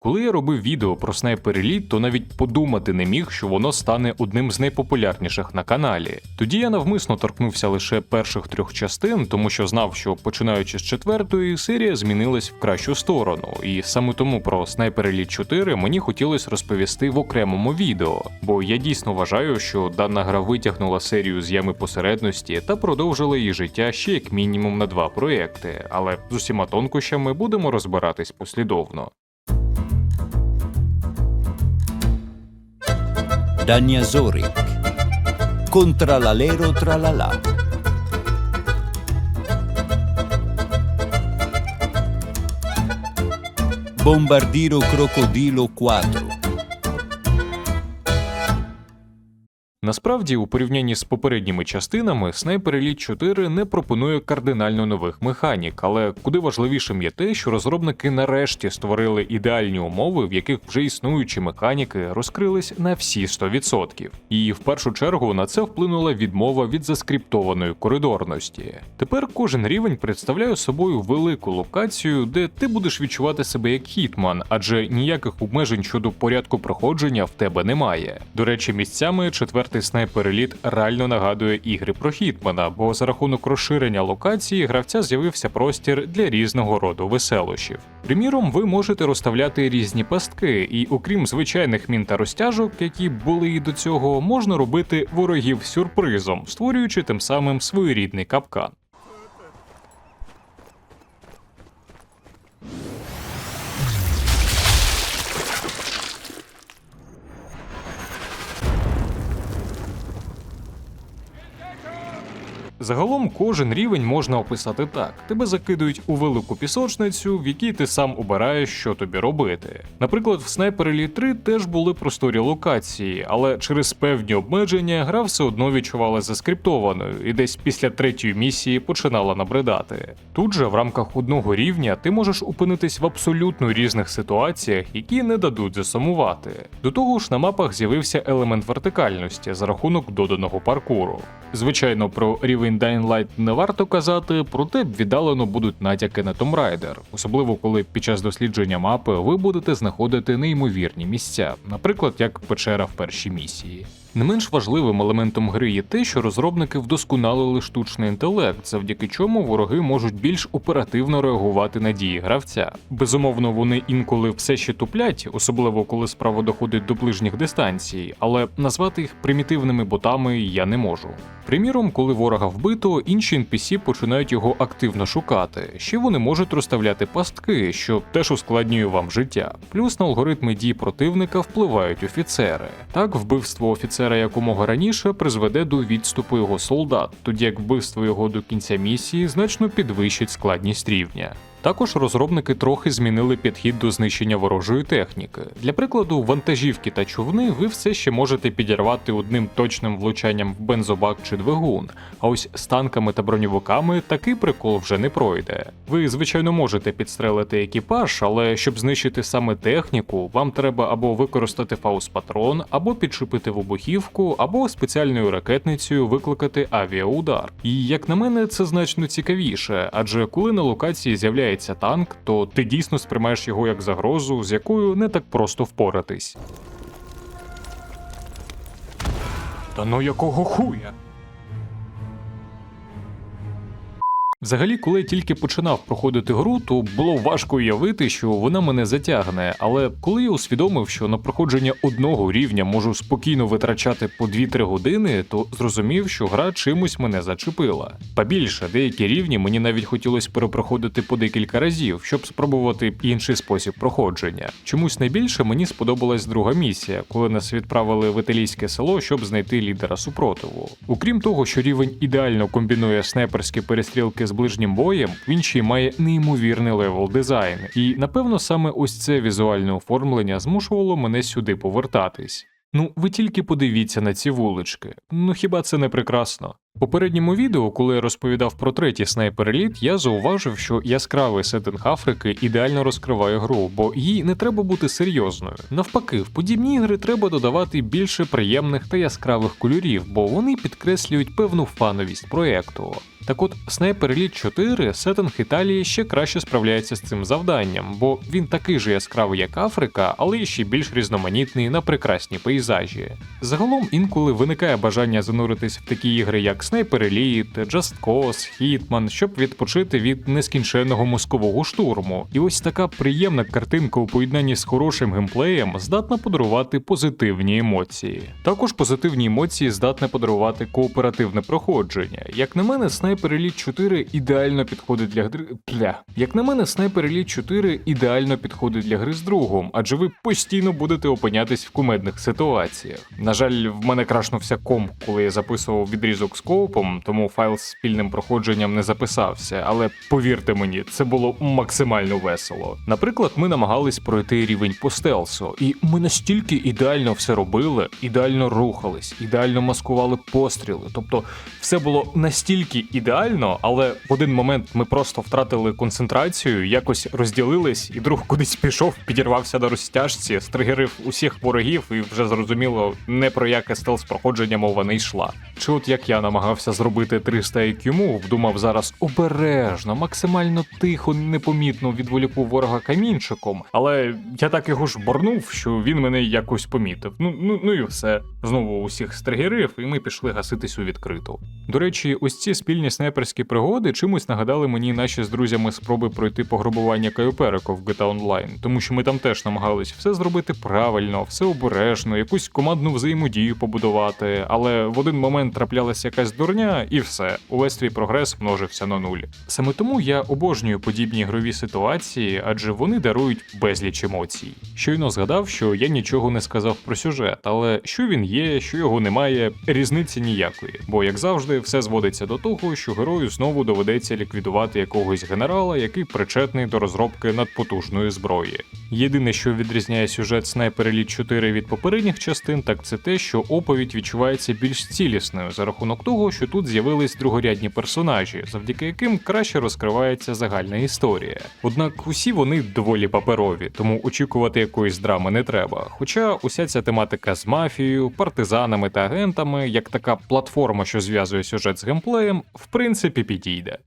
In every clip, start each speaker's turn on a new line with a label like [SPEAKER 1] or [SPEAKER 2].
[SPEAKER 1] Коли я робив відео про Elite, то навіть подумати не міг, що воно стане одним з найпопулярніших на каналі. Тоді я навмисно торкнувся лише перших трьох частин, тому що знав, що починаючи з четвертої, серія змінилась в кращу сторону, і саме тому про Elite 4 мені хотілося розповісти в окремому відео, бо я дійсно вважаю, що дана гра витягнула серію з ями посередності та продовжила її життя ще як мінімум на два проекти, але з усіма тонкощами будемо розбиратись послідовно.
[SPEAKER 2] Adania Zoric. Contra l'alero tralala. Bombardiro Crocodilo 4.
[SPEAKER 1] Насправді, у порівнянні з попередніми частинами, Sniper Elite 4 не пропонує кардинально нових механік, але куди важливішим є те, що розробники нарешті створили ідеальні умови, в яких вже існуючі механіки розкрились на всі 100%. І в першу чергу на це вплинула відмова від заскриптованої коридорності. Тепер кожен рівень представляє собою велику локацію, де ти будеш відчувати себе як хітман, адже ніяких обмежень щодо порядку проходження в тебе немає. До речі, місцями четвертий снайпер еліт реально нагадує ігри про хітмана, бо за рахунок розширення локації гравця з'явився простір для різного роду веселощів. Приміром, ви можете розставляти різні пастки, і окрім звичайних мін та розтяжок, які були і до цього, можна робити ворогів сюрпризом, створюючи тим самим своєрідний капкан. Загалом кожен рівень можна описати так: тебе закидують у велику пісочницю, в якій ти сам обираєш, що тобі робити. Наприклад, в Elite 3 теж були просторі локації, але через певні обмеження гра все одно відчувала заскриптованою і десь після третьої місії починала набридати. Тут же в рамках одного рівня ти можеш опинитись в абсолютно різних ситуаціях, які не дадуть засумувати. До того ж, на мапах з'явився елемент вертикальності за рахунок доданого паркуру. Звичайно, про рівень Dying Light не варто казати, проте віддалено будуть натяки на Tomb Raider, особливо коли під час дослідження мапи ви будете знаходити неймовірні місця, наприклад, як печера в першій місії. Не менш важливим елементом гри є те, що розробники вдосконалили штучний інтелект, завдяки чому вороги можуть більш оперативно реагувати на дії гравця. Безумовно, вони інколи все ще туплять, особливо коли справа доходить до ближніх дистанцій, але назвати їх примітивними ботами я не можу. Приміром, коли ворога вбито, інші NPC починають його активно шукати. Ще вони можуть розставляти пастки, що теж ускладнює вам життя. Плюс на алгоритми дій противника впливають офіцери. Так, вбивство офіцера якомога раніше призведе до відступу його солдат, тоді як вбивство його до кінця місії значно підвищить складність рівня. Також розробники трохи змінили підхід до знищення ворожої техніки. Для прикладу, вантажівки та човни ви все ще можете підірвати одним точним влучанням в бензобак чи двигун. А ось з танками та броньовиками такий прикол вже не пройде. Ви, звичайно, можете підстрелити екіпаж, але щоб знищити саме техніку, вам треба або використати фаус-патрон, або підшипити вибухівку, або спеціальною ракетницею викликати авіаудар. І як на мене, це значно цікавіше, адже коли на локації з'являється танк, то ти дійсно сприймаєш його як загрозу, з якою не так просто впоратись. Та ну якого хуя? Взагалі, коли я тільки починав проходити гру, то було важко уявити, що вона мене затягне. Але коли я усвідомив, що на проходження одного рівня можу спокійно витрачати по 2-3 години, то зрозумів, що гра чимось мене зачепила. Па більше, деякі рівні мені навіть хотілося перепроходити по декілька разів, щоб спробувати інший спосіб проходження. Чомусь найбільше мені сподобалась друга місія, коли нас відправили в італійське село, щоб знайти лідера супротиву. Окрім того, що рівень ідеально комбінує снайперські перестрілки з ближнім боєм, в іншій має неймовірний левел дизайн. І напевно саме ось це візуальне оформлення змушувало мене сюди повертатись. Ну, ви тільки подивіться на ці вулички. Ну хіба це не прекрасно? Попередньому відео, коли я розповідав про третій снайпер еліт, я зауважив, що яскравий сеттинг Африки ідеально розкриває гру, бо їй не треба бути серйозною. Навпаки, в подібні ігри треба додавати більше приємних та яскравих кольорів, бо вони підкреслюють певну фановість проєкту. Так от, Sniper Elite 4 сеттинг Італії ще краще справляється з цим завданням, бо він такий же яскравий, як Африка, але ще більш різноманітний на прекрасні пейзажі. Загалом інколи виникає бажання зануритись в такі ігри, як Sniper Elite, Just Cause, Hitman, щоб відпочити від нескінченного мозкового штурму. І ось така приємна картинка у поєднанні з хорошим геймплеєм здатна подарувати позитивні емоції. Також позитивні емоції здатне подарувати кооперативне проходження. Як на мене, Sniper Elite 4 ідеально підходить для гри. Пля. Як на мене, Sniper Elite 4 ідеально підходить для гри з другом, адже ви постійно будете опинятись в кумедних ситуаціях. На жаль, в мене крашнувся комп, коли я записував відрізок з коопом, тому файл з спільним проходженням не записався. Але повірте мені, це було максимально весело. Наприклад, ми намагались пройти рівень по стелсу, і ми настільки ідеально все робили, ідеально рухались, ідеально маскували постріли. Тобто, все було настільки ідеально, але в один момент ми просто втратили концентрацію, якось розділились, і друг кудись пішов, підірвався на розтяжці, стригерив усіх ворогів, і вже зрозуміло, не про яке стелс проходження мова не йшла. Чи от як я намагався зробити 300 IQ move, думав зараз обережно, максимально тихо, непомітно відволіку ворога камінчиком, але я так його ж борнув, що він мене якось помітив. Ну ну ну і все. Знову усіх стригерив, і ми пішли гаситись у відкриту. До речі, ось ці спільні снайперські пригоди чимось нагадали мені наші з друзями спроби пройти пограбування Кайоперико в GTA Online, тому що ми там теж намагались все зробити правильно, все обережно, якусь командну взаємодію побудувати, але в один момент траплялася якась дурня, і все, увесь твій прогрес множився на нуль. Саме тому я обожнюю подібні ігрові ситуації, адже вони дарують безліч емоцій. Щойно згадав, що я нічого не сказав про сюжет, але що він є, що його немає, різниці ніякої. Бо, як завжди, все зводиться до того, що герою знову доведеться ліквідувати якогось генерала, який причетний до розробки надпотужної зброї. Єдине, що відрізняє сюжет Sniper Elite 4 від попередніх частин, так це те, що оповідь відчувається більш цілісною за рахунок того, що тут з'явились другорядні персонажі, завдяки яким краще розкривається загальна історія. Однак усі вони доволі паперові, тому очікувати якоїсь драми не треба. Хоча уся ця тематика з мафією, партизанами та агентами, як така платформа, що зв'язує сюжет з геймплеєм, в принципі підійде.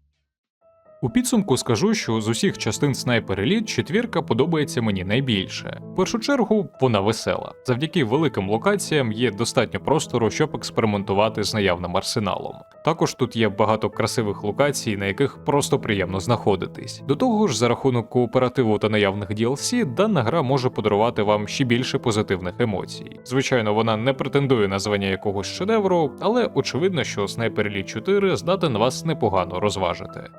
[SPEAKER 1] У підсумку скажу, що з усіх частин Sniper Elite четвірка подобається мені найбільше. В першу чергу вона весела. Завдяки великим локаціям є достатньо простору, щоб експериментувати з наявним арсеналом. Також тут є багато красивих локацій, на яких просто приємно знаходитись. До того ж, за рахунок кооперативу та наявних DLC, дана гра може подарувати вам ще більше позитивних емоцій. Звичайно, вона не претендує на звання якогось шедевру, але очевидно, що Sniper Elite 4 здатен вас непогано розважити.